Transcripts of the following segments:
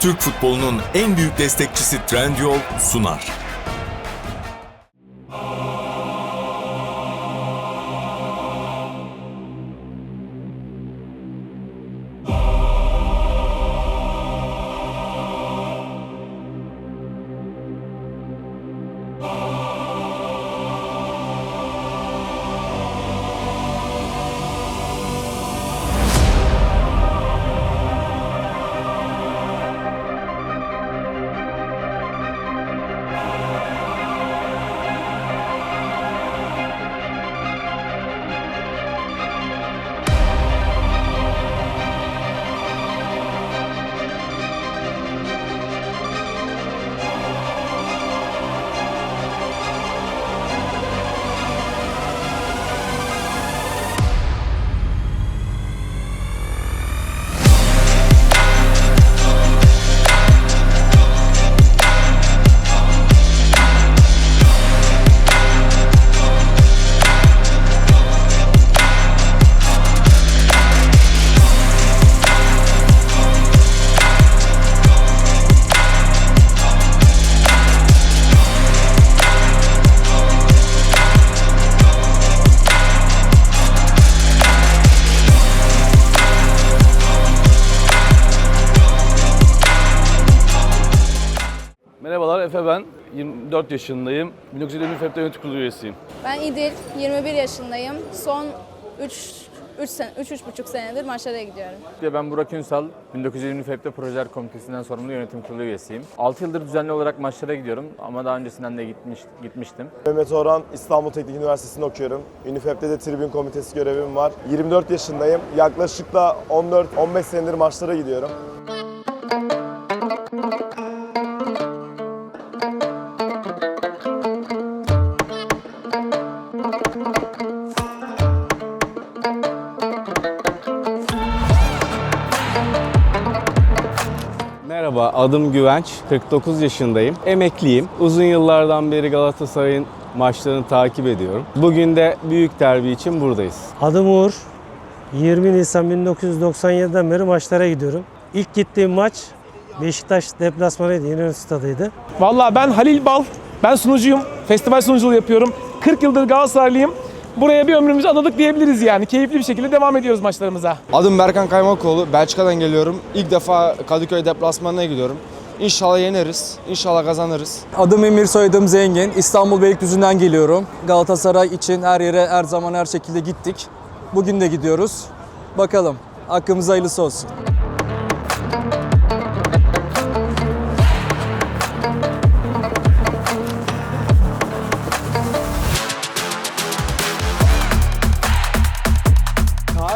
Türk futbolunun en büyük destekçisi Trendyol sunar. 24 yaşındayım. 1920 FEP'te yönetim kurulu üyesiyim. Ben İdil, 21 yaşındayım. Son 3 3 sene 3 3,5 senedir maçlara gidiyorum. Ben Burak Ünsal, 1920 FEP'te Projeler Komitesi'nden sorumlu yönetim kurulu üyesiyim. 6 yıldır düzenli olarak maçlara gidiyorum ama daha öncesinden de gitmiş, gitmiştim. Mehmet Orhan, İstanbul Teknik Üniversitesi'nde okuyorum. UNIFEP'te de tribün komitesi görevim var. 24 yaşındayım. Yaklaşık da 14-15 senedir maçlara gidiyorum. Merhaba, adım Güvenç. 49 yaşındayım. Emekliyim. Uzun yıllardan beri Galatasaray'ın maçlarını takip ediyorum. Bugün de büyük derbi için buradayız. Adım Uğur. 20 Nisan 1997'den beri maçlara gidiyorum. İlk gittiğim maç Beşiktaş deplasmanıydı, İnönü Stadı'ydı. Vallahi ben Halil Bal. Ben sunucuyum. Festival sunuculuğu yapıyorum. 40 yıldır Galatasaraylıyım. Buraya bir ömrümüzü adadık diyebiliriz yani. Keyifli bir şekilde devam ediyoruz maçlarımıza. Adım Berkan Kaymakoğlu. Belçika'dan geliyorum. İlk defa Kadıköy deplasmanına gidiyorum. İnşallah yeneriz. İnşallah kazanırız. Adım Emir, soyadım Zengin. İstanbul Beylikdüzü'nden geliyorum. Galatasaray için her yere her zaman her şekilde gittik. Bugün de gidiyoruz. Bakalım hakkımıza hayırlısı olsun.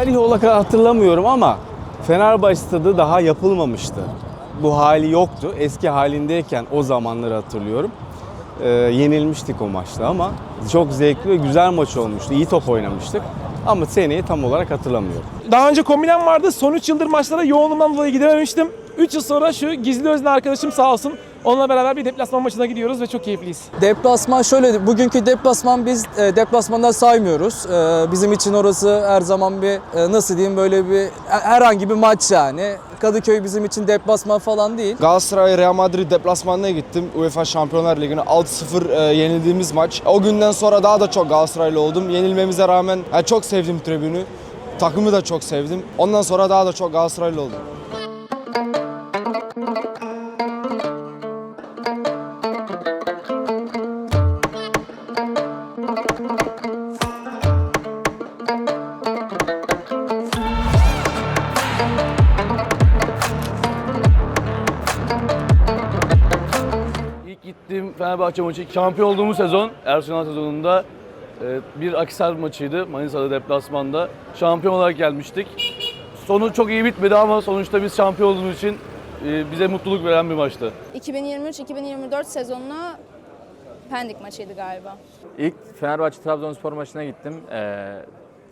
Tarih olarak hatırlamıyorum ama Fenerbahçe stadı daha yapılmamıştı. Bu hali yoktu. Eski halindeyken o zamanları hatırlıyorum. Ee, yenilmiştik o maçta ama çok zevkli ve güzel maç olmuştu. İyi top oynamıştık. Ama seneyi tam olarak hatırlamıyorum. Daha önce kombinem vardı. Son 3 yıldır maçlara yoğunluğumdan dolayı gidememiştim. 3 yıl sonra şu gizli özne arkadaşım sağ olsun. Onunla beraber bir deplasman maçına gidiyoruz ve çok keyifliyiz. Deplasman şöyle, bugünkü deplasman biz e, deplasmandan saymıyoruz. E, bizim için orası her zaman bir e, nasıl diyeyim böyle bir herhangi bir maç yani. Kadıköy bizim için deplasman falan değil. Galatasaray Real Madrid deplasmanına gittim. UEFA Şampiyonlar Ligi'ne 6-0 e, yenildiğimiz maç. O günden sonra daha da çok Galatasaraylı oldum. Yenilmemize rağmen yani çok sevdim tribünü. Takımı da çok sevdim. Ondan sonra daha da çok Galatasaraylı oldum. Fenerbahçe maçı şampiyon olduğumuz sezon, Ersun sezonunda e, bir Akisar maçıydı Manisa'da deplasmanda. Şampiyon olarak gelmiştik. Sonu çok iyi bitmedi ama sonuçta biz şampiyon olduğumuz için e, bize mutluluk veren bir maçtı. 2023-2024 sezonuna Pendik maçıydı galiba. İlk Fenerbahçe Trabzonspor maçına gittim. Ee,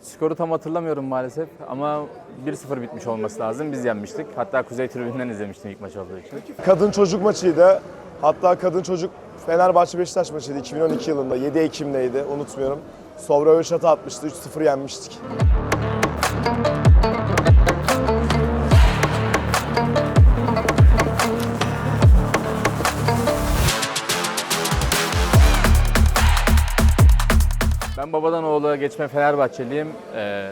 skoru tam hatırlamıyorum maalesef ama 1-0 bitmiş olması lazım. Biz yenmiştik. Hatta Kuzey Tribünden izlemiştim ilk maç olduğu için. Kadın çocuk maçıydı. Hatta kadın çocuk Fenerbahçe Beşiktaş maçıydı 2012 yılında 7 Ekim'deydi unutmuyorum. Sovra Öşat'a atmıştı 3-0 yenmiştik. Ben babadan oğula geçme Fenerbahçeliyim. Ee,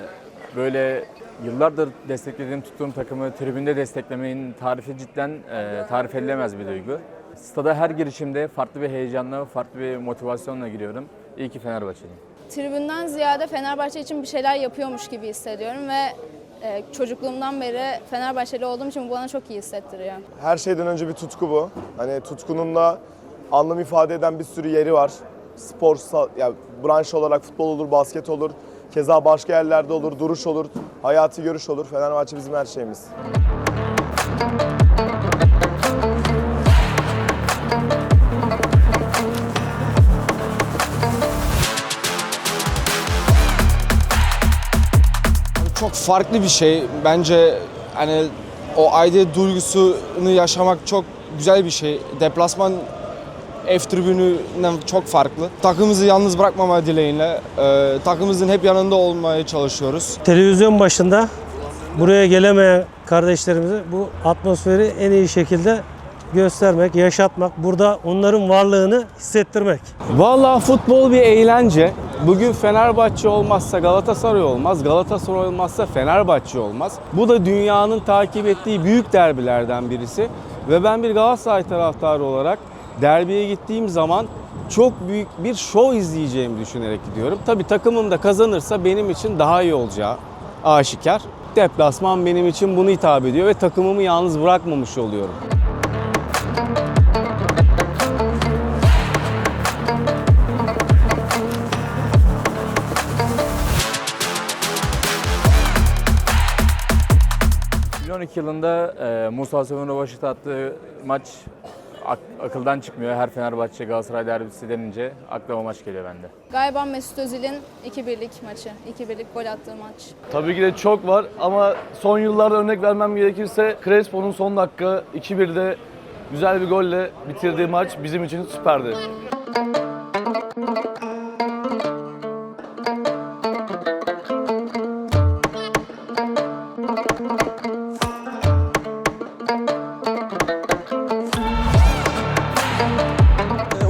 böyle yıllardır desteklediğim, tuttuğum takımı tribünde desteklemenin tarifi cidden e, tarif edilemez bir duygu. Stada her girişimde farklı bir heyecanla, farklı bir motivasyonla giriyorum. İyi ki Fenerbahçeliyim. Tribünden ziyade Fenerbahçe için bir şeyler yapıyormuş gibi hissediyorum ve e, çocukluğumdan beri Fenerbahçeli olduğum için bu bana çok iyi hissettiriyor. Her şeyden önce bir tutku bu. Hani tutkunun da anlam ifade eden bir sürü yeri var. Spor, sa- ya branş olarak futbol olur, basket olur. Keza başka yerlerde olur, duruş olur, hayati görüş olur. Fenerbahçe bizim her şeyimiz. Çok farklı bir şey. Bence hani o aidiyet duygusunu yaşamak çok güzel bir şey. Deplasman F tribününden çok farklı. Takımımızı yalnız bırakmama dileğiyle e, takımımızın hep yanında olmaya çalışıyoruz. Televizyon başında buraya gelemeyen kardeşlerimize bu atmosferi en iyi şekilde göstermek, yaşatmak, burada onların varlığını hissettirmek. Vallahi futbol bir eğlence. Bugün Fenerbahçe olmazsa Galatasaray olmaz, Galatasaray olmazsa Fenerbahçe olmaz. Bu da dünyanın takip ettiği büyük derbilerden birisi. Ve ben bir Galatasaray taraftarı olarak derbiye gittiğim zaman çok büyük bir şov izleyeceğimi düşünerek gidiyorum. Tabii takımım da kazanırsa benim için daha iyi olacağı aşikar. Deplasman benim için bunu hitap ediyor ve takımımı yalnız bırakmamış oluyorum. Ee, 2012 yılında e, Musa Rovaşit attığı maç ak- akıldan çıkmıyor. Her Fenerbahçe Galatasaray derbisi denince aklıma maç geliyor bende. Galiba Mesut Özil'in 2-1'lik maçı, 2-1'lik gol attığı maç. Tabii ki de çok var ama son yıllarda örnek vermem gerekirse Crespo'nun son dakika 2-1'de güzel bir golle bitirdiği maç bizim için süperdi.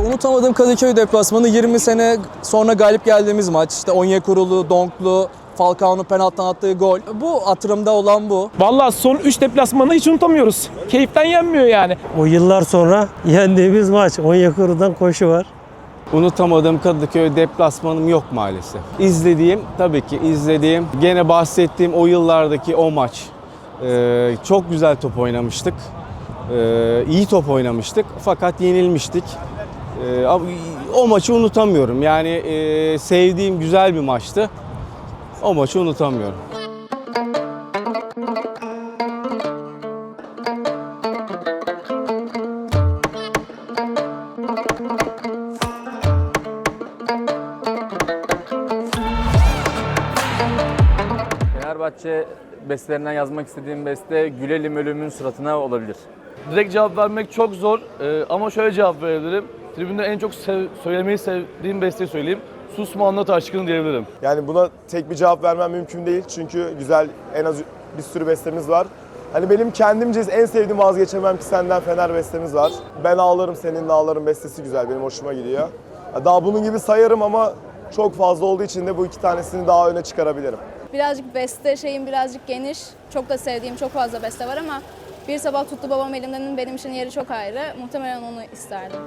Unutamadığım Kadıköy deplasmanı 20 sene sonra galip geldiğimiz maç. İşte Onyekuru, Donklu, Falcao'nun penaltıdan attığı gol. Bu hatırımda olan bu. Vallahi son 3 deplasmanı hiç unutamıyoruz. Keyiften yenmiyor yani. O yıllar sonra yendiğimiz maç, Onyekuru'dan koşu var. Unutamadığım Kadıköy deplasmanım yok maalesef. İzlediğim, tabii ki izlediğim, gene bahsettiğim o yıllardaki o maç. Ee, çok güzel top oynamıştık. Ee, iyi top oynamıştık fakat yenilmiştik. Ee, o maçı unutamıyorum. Yani e, sevdiğim güzel bir maçtı. O maçı unutamıyorum. Fenerbahçe bestelerinden yazmak istediğim beste Gülelim ölümün suratına olabilir. Direkt cevap vermek çok zor Ee, ama şöyle cevap verebilirim. Tribünde en çok sev- söylemeyi sevdiğim besteyi söyleyeyim. Susma anlat aşkını diyebilirim. Yani buna tek bir cevap vermem mümkün değil. Çünkü güzel en az bir sürü bestemiz var. Hani benim kendimce en sevdiğim vazgeçemem ki senden Fener bestemiz var. Ben ağlarım seninle ağlarım bestesi güzel benim hoşuma gidiyor. Daha bunun gibi sayarım ama çok fazla olduğu için de bu iki tanesini daha öne çıkarabilirim. Birazcık beste şeyim birazcık geniş. Çok da sevdiğim çok fazla beste var ama bir sabah tuttu babam elimden benim için yeri çok ayrı. Muhtemelen onu isterdim.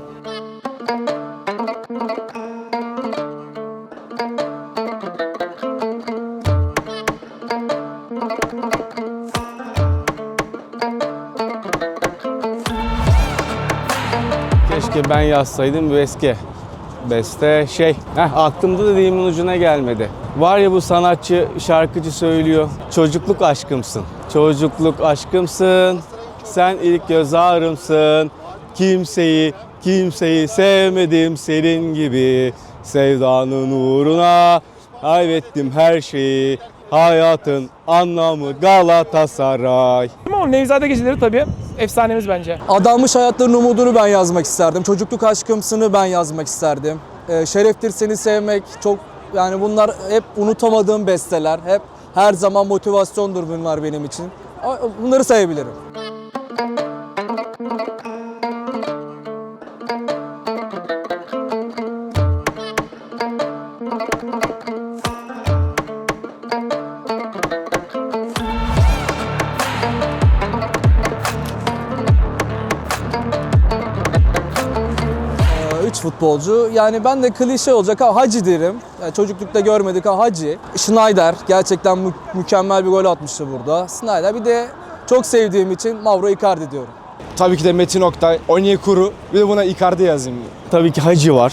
Keşke ben yazsaydım bu eski beste şey. Heh, aklımda da dilimin ucuna gelmedi. Var ya bu sanatçı, şarkıcı söylüyor. Çocukluk aşkımsın. Çocukluk aşkımsın. Sen ilk göz ağrımsın. Kimseyi, kimseyi sevmedim senin gibi. Sevdanın uğruna kaybettim her şeyi. Hayatın anlamı Galatasaray. Ama Nevzade geceleri tabii efsanemiz bence. Adanmış hayatların umudunu ben yazmak isterdim. Çocukluk aşkımsını ben yazmak isterdim. E, şereftir seni sevmek çok yani bunlar hep unutamadığım besteler. Hep her zaman motivasyondur bunlar benim için. Bunları sayabilirim. Futbolcu. Yani ben de klişe olacak ama Hacı derim. Yani çocuklukta görmedik ama Hacı. Schneider gerçekten mü- mükemmel bir gol atmıştı burada. Schneider bir de çok sevdiğim için Mauro Icardi diyorum. Tabii ki de Metin Oktay, Onyekuru. Bir de buna Icardi yazayım. Tabii ki Hacı var.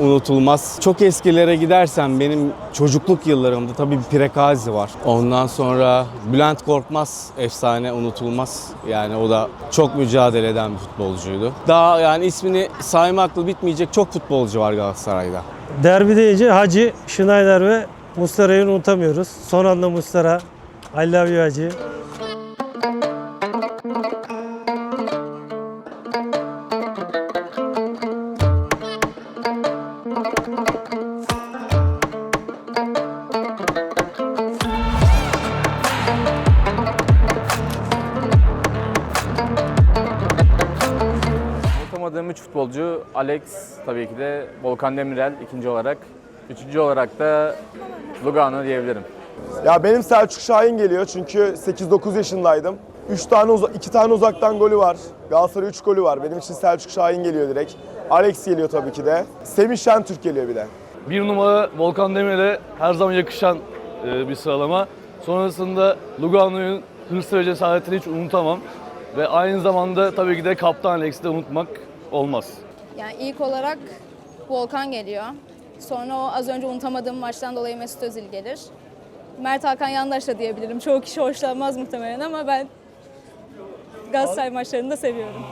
Unutulmaz. Çok eskilere gidersen benim çocukluk yıllarımda tabii bir Prekazi var. Ondan sonra Bülent Korkmaz efsane unutulmaz. Yani o da çok mücadele eden bir futbolcuydu. Daha yani ismini saymakla bitmeyecek çok futbolcu var Galatasaray'da. Derbi deyince Hacı, Schneider ve Muslera'yı unutamıyoruz. Son anda Muslera. I love you Hacı. Unutamadığım 3 futbolcu Alex tabii ki de Volkan Demirel ikinci olarak. Üçüncü olarak da Lugano diyebilirim. Ya benim Selçuk Şahin geliyor çünkü 8-9 yaşındaydım. 3 tane uza- 2 tane uzaktan golü var. Galatasaray 3 golü var. Benim için Selçuk Şahin geliyor direkt. Alex geliyor tabii ki de. Semih Şentürk geliyor bir de. Bir numara Volkan Demirel'e her zaman yakışan e, bir sıralama. Sonrasında Lugano'nun hırs ve cesaretini hiç unutamam. Ve aynı zamanda tabii ki de Kaptan Alex'i de unutmak olmaz. Yani ilk olarak Volkan geliyor. Sonra o az önce unutamadığım maçtan dolayı Mesut Özil gelir. Mert Hakan Yandaş da diyebilirim. Çoğu kişi hoşlanmaz muhtemelen ama ben Galatasaray maçlarını da seviyorum.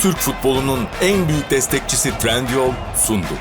Türk futbolunun en büyük destekçisi Trendyol sundu.